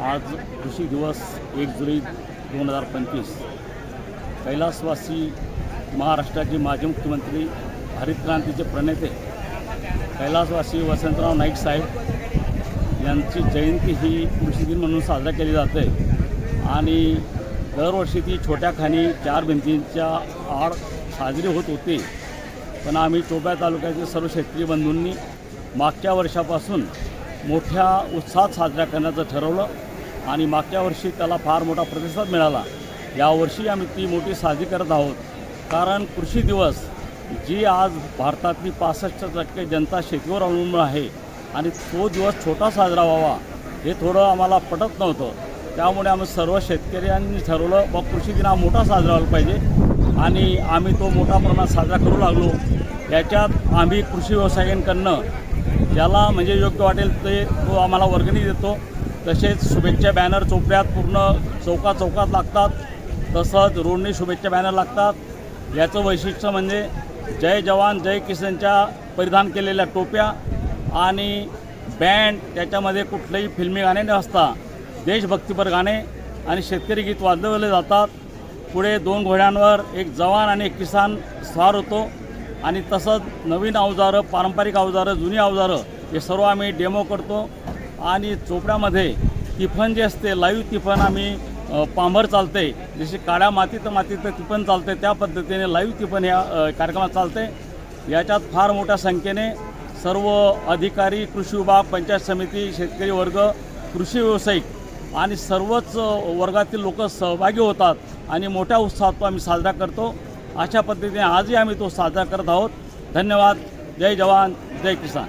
आज कृषी दिवस एक जुलै दोन हजार पंचवीस. कैलासवासी महाराष्ट्राचे माजी मुख्यमंत्री हरित क्रांतीचे प्रणेते कैलासवासी वसंतराव नाईक साहेब यांची जयंती ही कृषी दिन म्हणून साजरा केली जाते आणि दरवर्षी ती छोट्या खाणी चार भिंतींच्या आड साजरी होत होती. पण आम्ही चोपडा तालुक्यातील सर्व शेतकरी बंधूंनी मागच्या वर्षापासून मोठ्या उत्साहात साजरा करण्याचं ठरवलं. आणि मागच्या वर्षी त्याला फार मोठा प्रतिसाद मिळाला. यावर्षी आम्ही ती मोठी साजरी करत आहोत. कारण कृषी दिवस जी आज भारतातली पासष्ट टक्के जनता शेतीवर अवलंबून आहे आणि तो दिवस छोटा साजरा व्हावा हे थोडं आम्हाला पटत नव्हतं. त्यामुळे आम्ही सर्व शेतकऱ्यांनी ठरवलं बघ कृषी दिन हा मोठा साजरा व्हायला पाहिजे आणि आम्ही तो मोठ्या प्रमाणात साजरा करू लागलो. याच्यात आम्ही कृषी व्यवसायांकडनं ज्याला म्हणजे योग्य वाटेल ते तो आम्हाला वर्गणी देतो. तसेच शुभेच्छा बॅनर चोपड्यात पूर्ण चौकात चौकात लागतात. तसंच रोडनी शुभेच्छा बॅनर लागतात. याचं वैशिष्ट्य म्हणजे जय जवान जय किसनच्या परिधान केलेल्या टोप्या आणि बँड त्याच्यामध्ये कुठलंही फिल्मी गाणे न असता देशभक्तीपर गाणे आणि शेतकरी गीत वाजवले जातात. पुढे दोन घोड्यांवर एक जवान आणि एक किसान स्वार होतो. आणि तसंच नवीन अवजारं पारंपरिक अवजारं जुनी अवजारं हे सर्व आम्ही डेमो करतो. आणि चोपड्यामध्ये तिफन जे असते लाईव्ह तिफन आम्ही पांभर चालते. जशी काळ्या मातीत मातीत तिफन चालते त्या पद्धतीने लाईव्ह तिफन या कार्यक्रमात चालते. याच्यात फार मोठ्या संख्येने सर्व अधिकारी कृषी विभाग पंचायत समिती शेतकरी वर्ग कृषी व्यावसायिक आणि सर्वच वर्गातील लोक सहभागी होतात आणि मोठ्या उत्साहात तो आम्ही साजरा करतो. अशा पद्धतीने आजही आम्ही तो साजरा करत आहोत. धन्यवाद. जय जवान. जय किसान.